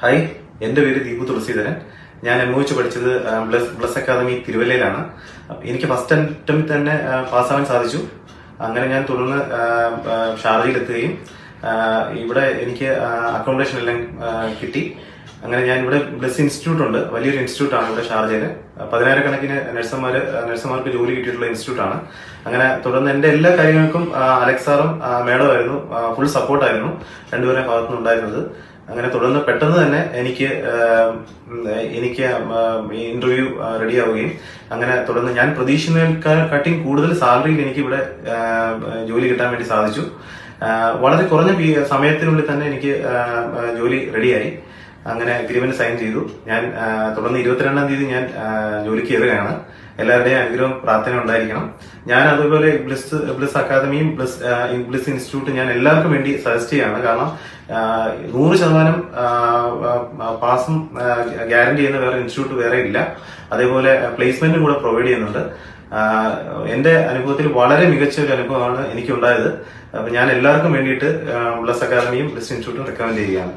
Hi എന്റെ പേര് ദീപു തുളസീധരൻ. ഞാൻ എം ഒച്ച് പഠിച്ചത് ബ്ലസ് ബ്ലസ് അക്കാദമി തിരുവല്ലയിലാണ്. എനിക്ക് ഫസ്റ്റ് അറ്റംപ്റ്റ് തന്നെ പാസ്സാവാൻ സാധിച്ചു. അങ്ങനെ ഞാൻ തുടർന്ന് ഷാർജയിലെത്തുകയും ഇവിടെ എനിക്ക് അക്കോമഡേഷൻ എല്ലാം കിട്ടി. അങ്ങനെ ഞാൻ ഇവിടെ ബ്ലസ് ഇൻസ്റ്റിറ്റ്യൂട്ട് ഉണ്ട്. വലിയൊരു ഇൻസ്റ്റിറ്റ്യൂട്ട് ആണ് ഇവിടെ ഷാർജയിൽ. പതിനായിരക്കണക്കിന് നഴ്സുമാർ നഴ്സുമാർക്ക് ജോലി കിട്ടിയിട്ടുള്ള ഇൻസ്റ്റിറ്റ്യൂട്ടാണ് അങ്ങനെ തുടർന്ന് എന്റെ എല്ലാ കാര്യങ്ങൾക്കും അലക്സാറും മേഡമായിരുന്നു ഫുൾ സപ്പോർട്ടായിരുന്നു രണ്ടുപേരെ ഭാഗത്തുനിന്ന് ഉണ്ടായിരുന്നത് അങ്ങനെ തുടർന്ന് പെട്ടെന്ന് തന്നെ എനിക്ക് എനിക്ക് ഇന്റർവ്യൂ റെഡി ആവുകയും. അങ്ങനെ തുടർന്ന് ഞാൻ പ്രതീക്ഷിക്കുന്നതിനെക്കാട്ടിയും കൂടുതൽ സാലറിയിൽ എനിക്ക് ഇവിടെ ജോലി കിട്ടാൻ വേണ്ടി സാധിച്ചു. വളരെ കുറഞ്ഞ സമയത്തിനുള്ളിൽ തന്നെ എനിക്ക് ജോലി റെഡിയായി അങ്ങനെ അഗ്രിമെന്റ് സൈൻ ചെയ്തു. ഞാൻ തുടർന്ന് ഇരുപത്തിരണ്ടാം തീയതി ഞാൻ ജോലിക്ക് കയറുകയാണ് എല്ലാവരുടെയും അനുഗ്രഹം പ്രാർത്ഥന ഉണ്ടായിരിക്കണം. ഞാൻ അതുപോലെ ബ്ലിസ് ബ്ലിസ് അക്കാദമിയും ബ്ലിസ് ബ്ലിസ് ഇൻസ്റ്റിറ്റ്യൂട്ട് ഞാൻ എല്ലാവർക്കും വേണ്ടി സജസ്റ്റ് ചെയ്യാണ്. കാരണം നൂറ് ശതമാനം പാസും ഗ്യാരണ്ടി ചെയ്യുന്ന വേറെ ഇൻസ്റ്റിറ്റ്യൂട്ട് വേറെ ഇല്ല. അതേപോലെ പ്ലേസ്മെന്റും കൂടെ പ്രൊവൈഡ് ചെയ്യുന്നുണ്ട്. എന്റെ അനുഭവത്തിൽ വളരെ മികച്ച ഒരു അനുഭവമാണ് എനിക്കുണ്ടായത്. അപ്പൊ ഞാൻ എല്ലാവർക്കും വേണ്ടിയിട്ട് ബ്ലസ് അക്കാദമിയും ബ്ലസ് ഇൻസ്റ്റിറ്റ്യൂട്ടും റെക്കമെൻഡ് ചെയ്യുകയാണ്.